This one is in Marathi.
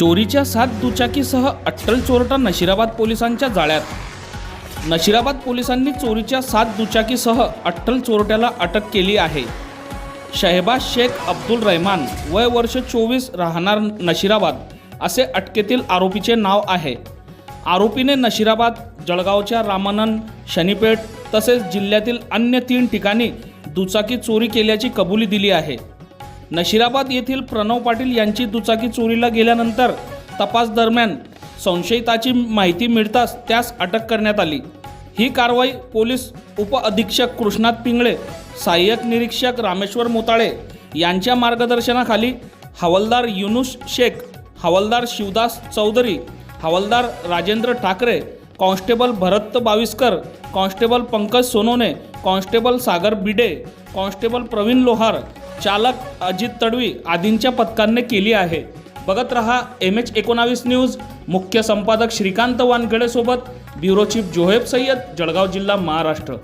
चोरीच्या सात दुचाकीसह अट्टल चोरटा नशिराबाद पोलिसांच्या जाळ्यात. नशिराबाद पोलिसांनी चोरीच्या सात दुचाकीसह अट्टल चोरट्याला अटक केली आहे. शहबाज शेख अब्दुल रहमान वय वर्ष चोवीस राहणार नशिराबाद असे अटकेतील आरोपीचे नाव आहे. आरोपीने नशिराबाद जळगावच्या रामानंद शनीपेठ तसेच जिल्ह्यातील अन्य तीन ठिकाणी दुचाकी चोरी केल्याची कबुली दिली आहे. नशिराबाद येथील प्रणव पाटील यांची दुचाकी चोरीला गेल्यानंतर तपास दरम्यान संशयिताची माहिती मिळताच त्यास अटक करण्यात आली. ही कारवाई पोलीस उपअधीक्षक कृष्णात पिंगळे सहाय्यक निरीक्षक रामेश्वर मोताळे यांच्या मार्गदर्शनाखाली हवालदार युनुस शेख हवालदार शिवदास चौधरी हवालदार Rajendra Thakre constable Bharat Baviskar constable Pankaj Sonone constable Sagar Bide constable Pravin Lohar चालक अजित तडवी आदींच्या पथकांनी केली आहे. बघत रहा एम एच एकोणावीस न्यूज. मुख्य संपादक श्रीकांत वानखेडेसोबत ब्युरो चीफ जोहेब सय्यद जळगाव जिल्हा महाराष्ट्र.